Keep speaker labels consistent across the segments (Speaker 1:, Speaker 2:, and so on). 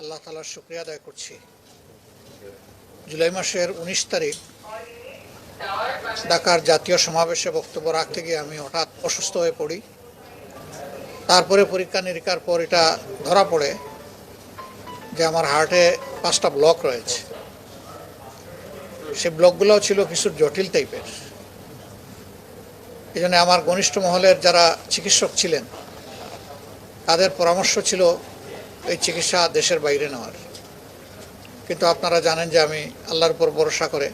Speaker 1: আল্লাহর শুক্রিয়া আদায় করছি। জুলাই মাসের উনিশ তারিখ ঢাকার জাতীয় সমাবেশে বক্তব্য রাখতে গিয়ে আমি হঠাৎ অসুস্থ হয়ে পড়ি। তারপরে পরীক্ষা নিরীক্ষার পর এটা ধরা পড়ে যে আমার হার্টে পাঁচটা ব্লক রয়েছে। সেই ব্লকগুলোও ছিল কিছু জটিল টাইপের। এই আমার ঘনিষ্ঠ মহলের যারা চিকিৎসক ছিলেন, তাদের পরামর্শ ছিল এই চিকিৎসা দেশের বাইরে নেওয়ার। কিন্তু আপনারা জানেন যে আমি আল্লাহর উপর ভরসা করে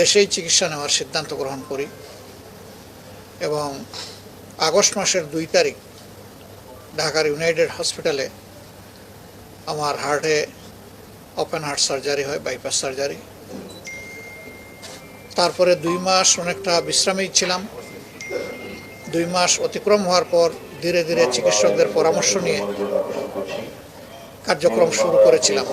Speaker 1: দেশেই চিকিৎসা নেওয়ার সিদ্ধান্ত গ্রহণ করি এবং আগস্ট মাসের দুই তারিখ ঢাকার ইউনাইটেড হসপিটালে আমার হার্টে ওপেন হার্ট সার্জারি হয়, বাইপাস সার্জারি। তারপরে দুই মাস অনেকটা বিশ্রামেই ছিলাম। দুই মাস অতিক্রম হওয়ার পর ধীরে ধীরে চিকিৎসকদের পরামর্শ নিয়ে কার্যক্রম শুরু করেছিলাম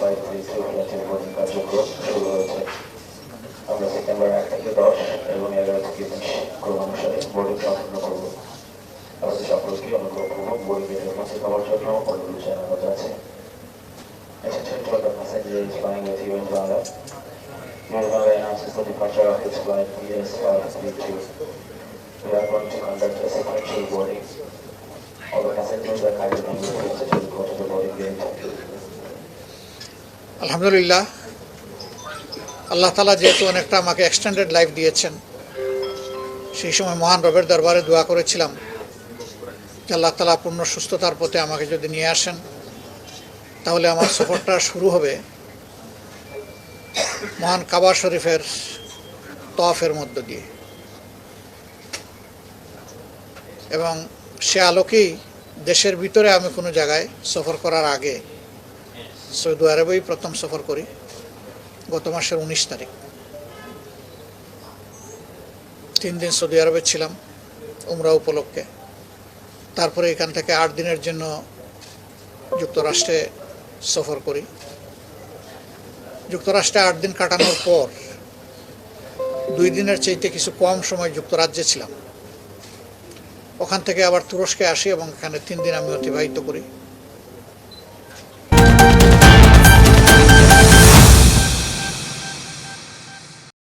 Speaker 2: Attention to all the announces departure of its flight ES532. We are going to conduct a sequential boarding.
Speaker 1: আলহামদুলিল্লাহ। আল্লাহ তালা যেহেতু অনেকটা আমাকে এক্সটেন্ডেড লাইফ দিয়েছেন, সেই সময় মহান রবের দরবারে দোয়া করেছিলাম যে আল্লাহ তালা পূর্ণ সুস্থতার পথে আমাকে যদি নিয়ে আসেন, তাহলে আমার সফরটা শুরু হবে মহান কাবা শরীফের তফের মধ্য দিয়ে। এবং সে আলোকেই দেশের ভিতরে আমি কোনো জায়গায় সফর করার আগে সৌদি আরবেই প্রথম সফর করি, গত মাসের উনিশ তারিখ। তিন দিন সৌদি আরবে ছিলাম, উমরা উপলক্ষে। তারপরে এখান থেকে আট দিনের জন্য যুক্তরাষ্ট্রে সফর করি। যুক্তরাষ্ট্রে আট দিন কাটানোর পর দুই দিনের চাইতে কিছু কম সময় যুক্তরাজ্যে ছিলাম। ওখান থেকে আবার তুরস্কে আসি এবং এখানে তিন দিন আমি অতিবাহিত করি।